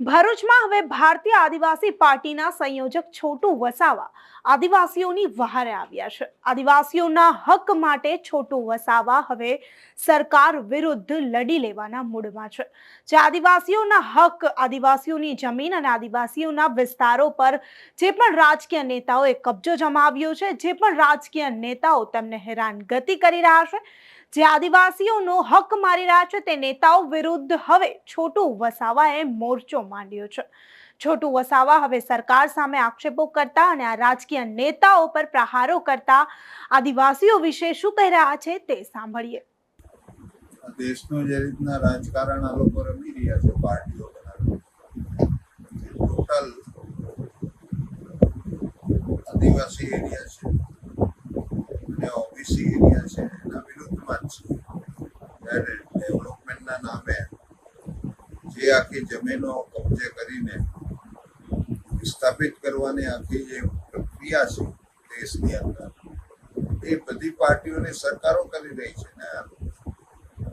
ભરૂચમાં હવે ભારતીય આદિવાસી પાર્ટીના સંયોજક છોટુ વસાવા આદિવાસીઓની વહારે આવ્યા છે. આદિવાસીઓના હક માટે છોટુ વસાવા હવે સરકાર વિરુદ્ધ લડી લેવાના મૂડમાં છે. જે આદિવાસીઓના હક, આદિવાસીઓની જમીન અને આદિવાસીઓના વિસ્તારો પર જે પણ રાજકીય નેતાઓએ કબજો જમાવ્યો છે, જે પણ રાજકીય નેતાઓ તેમને હેરાનગતિ કરી રહ્યા છે જે આદિવાસીઓનો હક મારી રહ્યા છે તે નેતાઓ વિરુદ્ધ હવે છોટુ વસાવાએ મોરચો માંડ્યો છે. છોટુ વસાવા હવે સરકાર સામે આક્ષેપો કરતા અને આ રાજકીય નેતાઓ પર પ્રહારો કરતા આદિવાસીઓ વિશે શું કહી રહ્યા છે તે સાંભળીએ. દેશનું જે રીતના રાજકારણ આ લોકો રમી રહ્યા છે, પાર્ટીઓ ટોટલ આદિવાસી એરિયા છે ઓબીસી એરિયા છે ત્યારે ડેવલપમેન્ટના નામે જે આખી જમીનો કબજે કરીને વિસ્થાપિત કરવાની આખી જે પ્રક્રિયા છે દેશની અંદર એ બધી પાર્ટીઓની સરકારો કરી રહી છે ને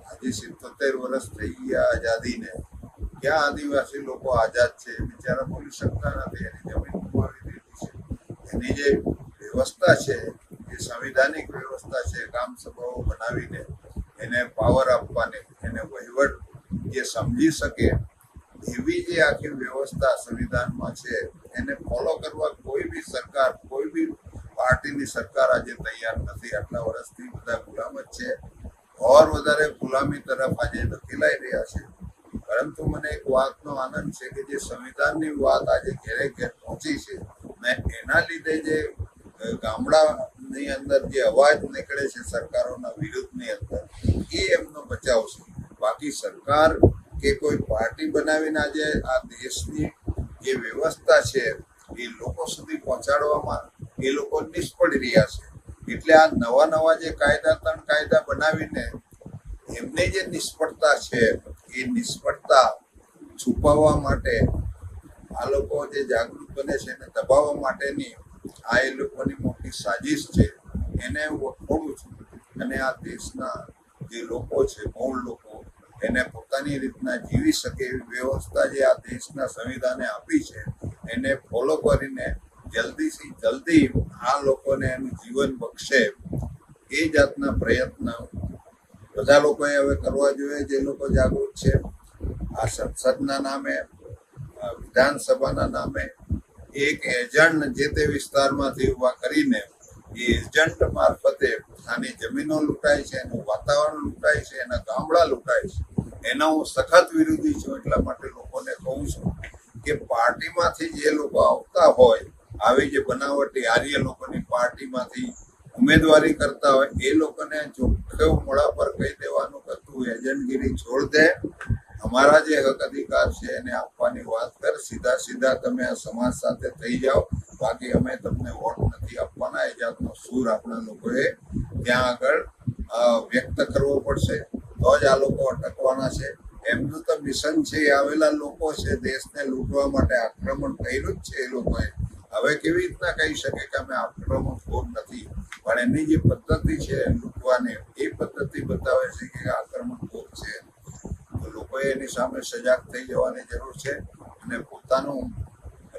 આજે સિત્તોતેર વર્ષ થઈ ગયા આઝાદીને ક્યાં આદિવાસી લોકો આઝાદ છે બિચારા બોલી શકતા નથી એની જમીન ગુમાવી દીધી છે એની જે વ્યવસ્થા છે એ સંવિધાનિક વ્યવસ્થા છે ગામ સભાઓ બનાવીને એને પાવર આપવાની એને વહીવટ જે સમજી શકે એવી જે આખી વ્યવસ્થા સંવિધાનમાં છે એને ફોલો કરવા કોઈ બી સરકાર કોઈ બી પાર્ટીની સરકાર આજે તૈયાર નથી. આટલા વર્ષથી બધા ગુલામ જ છે. ઓર વધારે ગુલામી તરફ આજે ધકેલાઈ રહ્યા છે. પરંતુ મને એક વાતનો આનંદ છે કે જે સંવિધાનની વાત આજે ઘેરે ઘેર પહોંચી છે ને એના લીધે જે અ, ગામડાની અંદર જે અવાજ નીકળે છે સરકારોના વિરુદ્ધની અંદર, એ એમનો બચાવ છે. બાકી સરકાર કે કોઈ પાર્ટી બનાવીને આજે આ દેશની જે વ્યવસ્થા છે, એ લોકો સુધી પહોંચાડવામાં એ લોકો નિષ્ફળ રહ્યા છે. એટલે આ નવા નવા જે કાયદા, ત્રણ કાયદા બનાવીને એમની જે નિષ્ફળતા છે, એ નિષ્ફળતા છુપાવવા માટે આ લોકો જે જાગૃત બને છે એને દબાવવા માટેની આ એ લોકોની મોટી સાજિશ છે. એને હું વખોડું છું. અને આ દેશના જે લોકો છે, મૂળ લોકો, એને પોતાની રીતના જીવી શકે એવી વ્યવસ્થા જે આ દેશના સંવિધાને આપી છે, એને ફોલો કરીને જલ્દીથી જલ્દી આ લોકોને એનું જીવન બક્ષે એ જાતના પ્રયત્ન બધા લોકોએ હવે કરવા જોઈએ. જે લોકો જાગૃત છે, આ સંસદના નામે, વિધાનસભાના નામે એક એજન્ટ જે તે વિસ્તારમાંથી ઊભા કરીને એ એજન્ટ મારફતે આની જમીનો લૂંટાય છે, એનું વાતાવરણ લૂંટાય છે, એના ગામડા લૂંટાય છે. એના હું સખત વિરોધી છું એટલા માટે લોકોને કહું છું કે પાર્ટીમાંથી જે લોકો આવતા હોય, આવી જે બનાવટી આર્ય લોકોની પાર્ટીમાંથી ઉમેદવારી કરતા હોય, એ લોકોને ચોખ્ખો મોડા પર કહી દેવાનું કે તું એજન્ટગીરી છોડ દે, અમારા જે હક અધિકાર છે એને આપવાની વાત સીધા સીધા તમે આ સમાજ સાથે થઈ જાઓ. બાકી અમે તમને વોટ નથી આપવાના. એ જાતનો સૂર આપણા લોકોએ ત્યાં આગળ વ્યક્ત કરવો પડશે. તો જ આ લોકો અટકવાના છે. એમનું તો મિશન છે, એ આવેલા લોકો છે, દેશને લૂંટવા માટે આક્રમણ કર્યું જ છે એ લોકોએ. હવે કેવી રીતના કહી શકે કે અમે આક્રમણ ખોટ નથી? પણ એમની જે પદ્ધતિ છે લૂંટવાની, એ પદ્ધતિ બતાવે છે કે આક્રમણ ખોટ છે. લોકોએ એની સામે સજાગ થઈ જવાની જરૂર છે. અને પોતાનું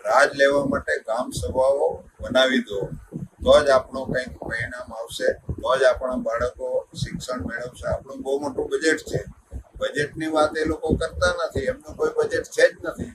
રાજ લેવા માટે ગામ સભાઓ બનાવી દો, તો જ આપણો કંઈક પરિણામ આવશે, તો જ આપણા બાળકો શિક્ષણ મેળવશે. આપણું બહુ મોટું બજેટ છે. બજેટની વાત એ લોકો કરતા નથી, એમનું કોઈ બજેટ છે જ નથી.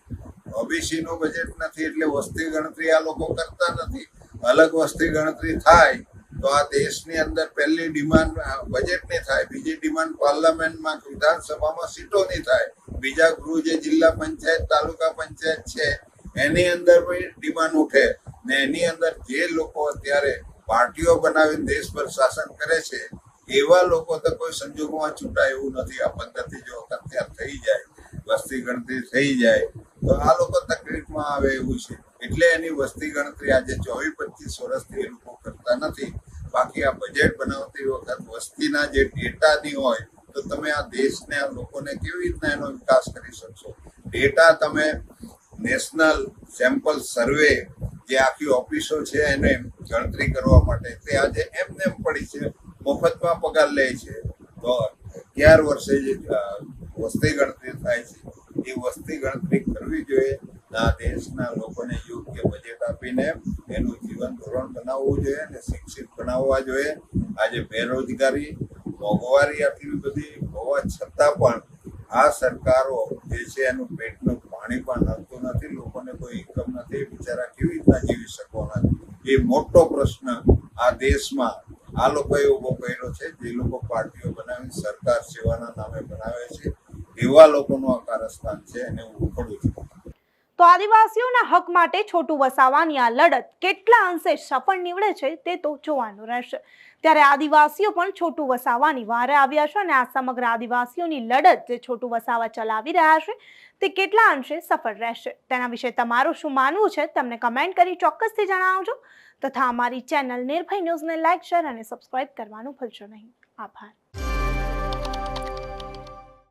ઓબીસીનું બજેટ નથી એટલે વસ્તી ગણતરી આ લોકો કરતા નથી. અલગ વસ્તી ગણતરી થાય, તો આ દેશની અંદર પહેલી ડિમાન્ડ બજેટની થાય, બીજી ડિમાન્ડ પાર્લામેન્ટમાં વિધાનસભામાં સીટોની થાય. બીજા ગૃહ જે જિલ્લા પંચાયત, તાલુકા પંચાયત છે, એની અંદર પણ ડિમાન્ડ ઉઠે ને એની અંદર જે લોકો અત્યારે પાર્ટીઓ બનાવીને દેશ પર શાસન કરે છે, એવા લોકો તો કોઈ સંજોગોમાં છૂટાય એવું નથી. આ પદ્ધતિ જો અત્યારે થઈ જાય, વસ્તી ગણતરી થઈ જાય, તો આ લોકો તકલીફમાં આવે એવું છે. એટલે એની વસ્તી ગણતરી આજે ચોવીસ પચીસ વર્ષથી એ લોકો કરતા નથી. બાકી આ બજેટ બનાવતી વખત વસ્તીના જે ડેટાની હોય તો તમે આ દેશને, આ લોકોને કેવી રીતના એનો વિકાસ કરી શકશો? ડેટા તમે નેશનલ સેમ્પલ સર્વે જે આખી ઓફિસો છે એને ગણતરી કરવા માટે, તે આજે એમને એમ પડી છે, મફતમાં પગાર લે છે. તો અગિયાર વર્ષે જે વસ્તી ગણતરી થાય છે, એ વસ્તી ગણતરી કરવી જોઈએ. આ દેશના લોકોને યોગ્ય બજેટ આપીને એનું જીવન ધોરણ બનાવવું જોઈએ અને શિક્ષિત બનાવવા જોઈએ. આજે બેરોજગારી મોંઘવારી આટલી બધી હોવા છતાં પણ આ સરકારો જે છે એનું પેટનું પાણી પણ નડતું નથી, લોકોને કોઈ ઇન્કમ નથી, બિચારા કેવી રીતના જીવી શકવાના? એ મોટો પ્રશ્ન આ દેશમાં આ લોકોએ ઊભો કર્યો છે, જે લોકો પાર્ટીઓ બનાવી સરકાર સેવાના નામે બનાવે છે, એવા લોકોનું આ કારસ્થાન છે, એને ઉખડું છું. તો આદિવાસીઓના હક માટે છોટું વસાવાની આ લડત કેટલા અંશે સફળ નીવડે છે તે તો જોવાનું રહેશે. ત્યારે આદિવાસીઓ પણ છોટું વસાવાની વારે આવ્યા છે અને આ સમગ્ર આદિવાસીઓની લડત જે છોટું વસાવા ચલાવી રહ્યા છે તે કેટલા અંશે સફળ રહેશે? તેના વિશે તમારું શું માનવું છે તમને કમેન્ટ કરી ચોક્કસથી જણાવજો. તથા અમારી ચેનલ નિર્ભય ન્યૂઝને લાઇક શેર અને સબસ્ક્રાઇબ કરવાનું ભૂલશો નહીં. આભાર.